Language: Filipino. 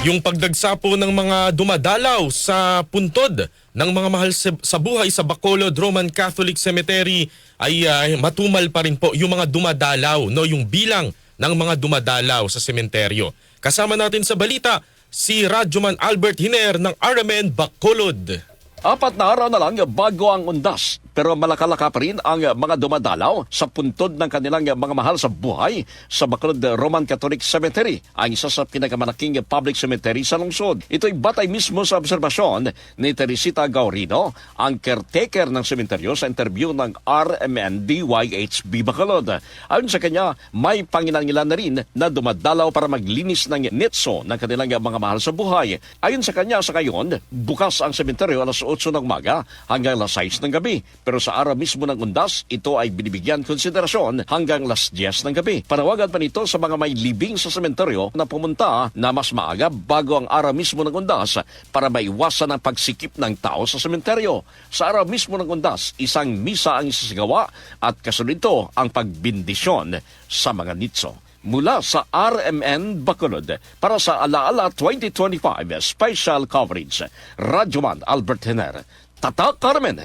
Yung pagdagsa po ng mga dumadalaw sa puntod ng mga mahal sa, buhay sa Bacolod Roman Catholic Cemetery ay ah, matumal pa rin po yung mga dumadalaw, no, yung bilang ng mga dumadalaw sa sementeryo. Kasama natin sa balita si Radyoman Albert Hiner ng RMN Bacolod. Apat na araw na lang bago ang undas, pero malakalaka pa rin ang mga dumadalaw sa puntod ng kanilang mga mahal sa buhay sa Bacolod Roman Catholic Cemetery, ang isa sa pinakamalaking public cemetery sa lungsod. Ito'y batay mismo sa obserbasyon ni Teresita Gaurino, ang caretaker ng sementeryo sa interview ng RMN DYHB Bacolod. Ayon sa kanya, may panginangilan na rin na dumadalaw para maglinis ng netso ng kanilang mga mahal sa buhay. Ayon sa kanya, sa ngayon, bukas ang sementeryo alas 8 ng umaga hanggang alas 6 ng gabi. Pero sa araw mismo ng undas, ito ay binibigyan konsiderasyon hanggang alas 10 ng gabi. Panawagan pa nito sa mga may libing sa sementeryo na pumunta na mas maaga bago ang araw mismo ng undas para maiwasan ang pagsikip ng tao sa sementeryo. Sa araw mismo ng undas, isang misa ang isasagawa at kasunod ito ang pagbindisyon sa mga nitso mula sa RMN Bacolod para sa Alaala 2025 Special Coverage. Radyoman Albert Hener. Tata Carmen.